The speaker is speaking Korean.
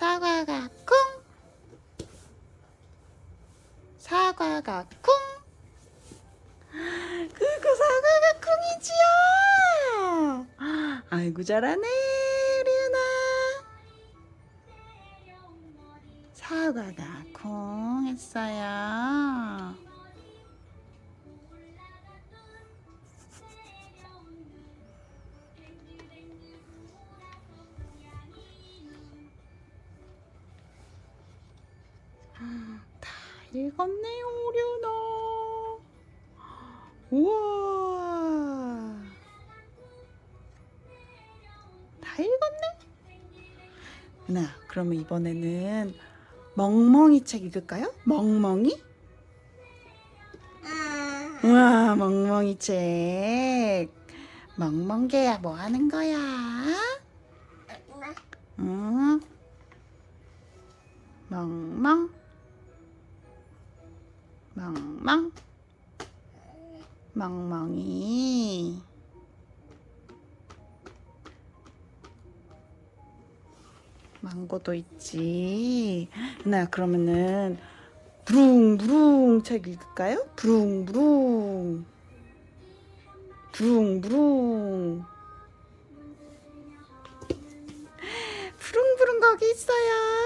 사과가 쿵. 사과가 쿵. 그거 사과가 쿵이지요. 아이고 잘하네 은아 사과가 쿵 했어요 다 읽었네요, 오려나. 우와. 다 읽었네. 나 그러면 이번에는 멍멍이 책 읽을까요? 멍멍이? 우와, 멍멍이 책. 멍멍개야, 뭐 하는 거야? 응? 멍멍. 멍멍 멍멍이. 망고도 있지. 나 그러면은 부릉부릉 책 읽을까요? 부릉부릉. 부릉부릉. 부릉부릉 거기 있어요